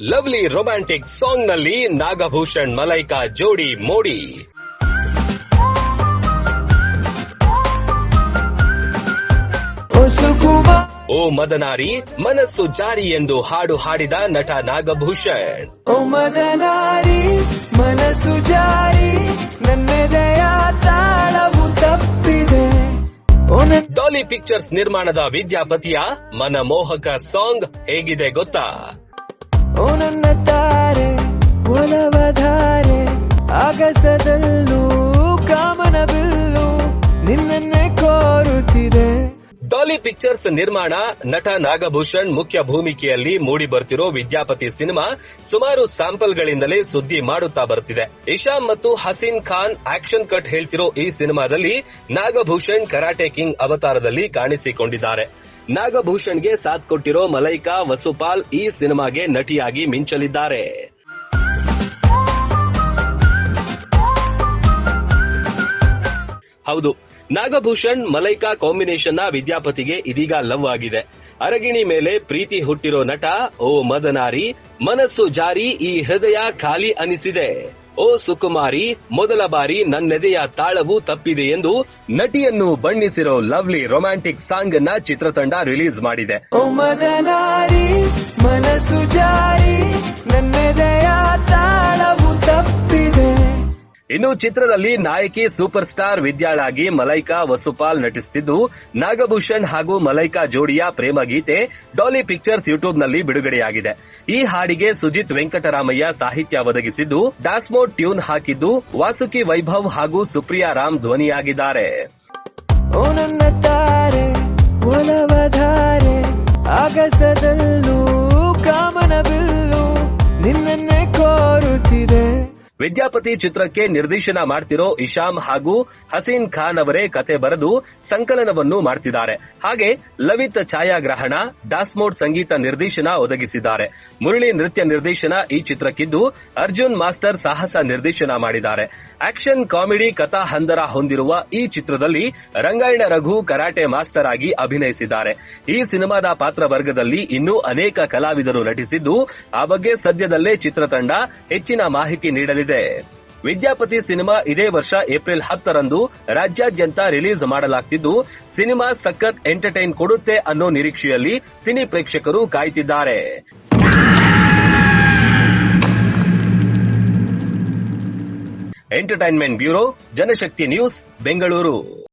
Lovely romantic ಸಾಂಗ್ನಲ್ಲಿ ನಾಗಭೂಷಣ್ ಮಲೈಕಾ ಜೋಡಿ ಮೋಡಿ. ಓ ಮದನಾರಿ ಮನಸ್ಸು ಜಾರಿ ಎಂದು ಹಾಡು ಹಾಡಿದ ನಟ ನಾಗಭೂಷಣ್. ಓ ಮದನಾರಿ ಮನಸ್ಸು ಜಾರಿ ನನ್ನೆದೆಯ ತಾಳವು ತಪ್ಪಿದೆ. ಡಾಲಿ ಪಿಕ್ಚರ್ಸ್ ನಿರ್ಮಾಣದ ವಿದ್ಯಾಪತಿಯ ಮನಮೋಹಕ ಸಾಂಗ್ ಹೇಗಿದೆ ಗೊತ್ತಾ? ಓ ತಾರೆ, ಒಲವಧಾರೆ ಕಾಮನ ನಿನ್ನನ್ನೇ ಕೋರುತ್ತಿದೆ. ಡಾಲಿ ಪಿಕ್ಚರ್ಸ್ ನಿರ್ಮಾಣ, ನಟ ನಾಗಭೂಷಣ್ ಮುಖ್ಯ ಭೂಮಿಕೆಯಲ್ಲಿ ಮೂಡಿ ಬರ್ತಿರೋ ವಿದ್ಯಾಪತಿ ಸಿನಿಮಾ ಸುಮಾರು ಸ್ಯಾಂಪಲ್ಗಳಿಂದಲೇ ಸುದ್ದಿ ಮಾಡುತ್ತಾ ಬರ್ತಿದೆ. ಇಶಾಮ್ ಮತ್ತು ಹಸೀನ್ ಖಾನ್ ಆಕ್ಷನ್ ಕಟ್ ಹೇಳ್ತಿರೋ ಈ ಸಿನಿಮಾದಲ್ಲಿ ನಾಗಭೂಷಣ್ ಕರಾಟೆ ಕಿಂಗ್ ಅವತಾರದಲ್ಲಿ ಕಾಣಿಸಿಕೊಂಡಿದ್ದಾರೆ. ನಾಗಭೂಷಣ್ಗೆ ಸಾಥ್ ಕೊಟ್ಟಿರೋ ಮಲೈಕಾ ವಸುಪಾಲ್ ಈ ಸಿನಿಮಾಗೆ ನಟಿಯಾಗಿ ಮಿಂಚಲಿದ್ದಾರೆ. ಹೌದು, ನಾಗಭೂಷಣ್ ಮಲೈಕಾ ಕಾಂಬಿನೇಷನ್ನ ವಿದ್ಯಾಪತಿಗೆ ಇದೀಗ ಲವ್ ಆಗಿದೆ. ಅರಗಿಣಿ ಮೇಲೆ ಪ್ರೀತಿ ಹುಟ್ಟಿರೋ ನಟ ಓ ಮದನಾರಿ, ಮನಸ್ಸು ಜಾರಿ, ಈ ಹೃದಯ ಖಾಲಿ ಅನಿಸಿದೆ. ಓ ಸುಕುಮಾರಿ, ಮೊದಲ ಬಾರಿ ನನ್ನೆದೆಯ ತಾಳವು ತಪ್ಪಿದೆ ಎಂದು ನಟಿಯನ್ನು ಬಣ್ಣಿಸಿರೋ ಲವ್ಲಿ ರೊಮ್ಯಾಂಟಿಕ್ ಸಾಂಗ್ನ ಚಿತ್ರತಂಡ ರಿಲೀಸ್ ಮಾಡಿದೆ. ಇನ್ನು ಚಿತ್ರದಲ್ಲಿ ನಾಯಕಿ ಸೂಪರ್ ಸ್ಟಾರ್ ವಿದ್ಯಾಳಾಗಿ ಮಲೈಕಾ ವಸುಪಾಲ್ ನಟಿಸುತ್ತಿದ್ದು ನಾಗಭೂಷಣ್ ಹಾಗೂ ಮಲೈಕಾ ಜೋಡಿಯ ಪ್ರೇಮ ಗೀತೆ ಡಾಲಿ ಪಿಕ್ಚರ್ಸ್ ಯೂಟ್ಯೂಬ್ನಲ್ಲಿ ಬಿಡುಗಡೆಯಾಗಿದೆ. ಈ ಹಾಡಿಗೆ ಸುಜಿತ್ ವೆಂಕಟರಾಮಯ್ಯ ಸಾಹಿತ್ಯ ಒದಗಿಸಿದ್ದು ಡಾಸ್ಮೋ ಟ್ಯೂನ್ ಹಾಕಿದ್ದು, ವಾಸುಕಿ ವೈಭವ್ ಹಾಗೂ ಸುಪ್ರಿಯಾ ರಾಮ್ ಧ್ವನಿಯಾಗಿದ್ದಾರೆ. ಆಗಸದಲ್ಲೂ ವಿದ್ಯಾಪತಿ ಚಿತ್ರಕ್ಕೆ ನಿರ್ದೇಶನ ಮಾಡ್ತಿರೋ ಇಶಾಮ್ ಹಾಗೂ ಹಸೀನ್ ಖಾನ್ ಅವರೇ ಕತೆ ಬರೆದು ಸಂಕಲನವನ್ನು ಮಾಡ್ತಿದ್ದಾರೆ. ಹಾಗೆ ಲವಿತ್ ಛಾಯಾಗ್ರಹಣ ಡಾಸ್ಮೋಡ್ ಸಂಗೀತ ನಿರ್ದೇಶನ ಒದಗಿಸಿದ್ದಾರೆ. ಮುರಳಿ ನೃತ್ಯ ನಿರ್ದೇಶನ ಈ ಚಿತ್ರಕ್ಕಿದ್ದು ಅರ್ಜುನ್ ಮಾಸ್ಟರ್ ಸಾಹಸ ನಿರ್ದೇಶನ ಮಾಡಿದ್ದಾರೆ. ಆಕ್ಷನ್, ಕಾಮಿಡಿ, ಕಥಾ ಹಂದರ ಹೊಂದಿರುವ ಈ ಚಿತ್ರದಲ್ಲಿ ರಂಗಾಯಣ ರಘು ಕರಾಟೆ ಮಾಸ್ಟರ್ ಆಗಿ ಅಭಿನಯಿಸಿದ್ದಾರೆ. ಈ ಸಿನಿಮಾದ ಪಾತ್ರ ವರ್ಗದಲ್ಲಿ ಇನ್ನೂ ಅನೇಕ ಕಲಾವಿದರು ನಟಿಸಿದ್ದು, ಆ ಬಗ್ಗೆ ಸದ್ಯದಲ್ಲೇ ಚಿತ್ರತಂಡ ಹೆಚ್ಚಿನ ಮಾಹಿತಿ ನೀಡಲಿದೆ. ವಿದ್ಯಾಪತಿ ಸಿನಿಮಾ ಇದೇ ವರ್ಷ ಏಪ್ರಿಲ್ ಹತ್ತರಂದು ರಾಜ್ಯಾದ್ಯಂತ ರಿಲೀಸ್ ಮಾಡಲಾಗ್ತಿದ್ದು, ಸಿನಿಮಾ ಸಖತ್ ಎಂಟರ್ಟೈನ್ ಕೊಡುತ್ತೆ ಅನ್ನೋ ನಿರೀಕ್ಷೆಯಲ್ಲಿ ಸಿನಿ ಪ್ರೇಕ್ಷಕರು ಕಾಯ್ತಿದ್ದಾರೆ. Entertainment bureau, Janashakti news, Bengaluru.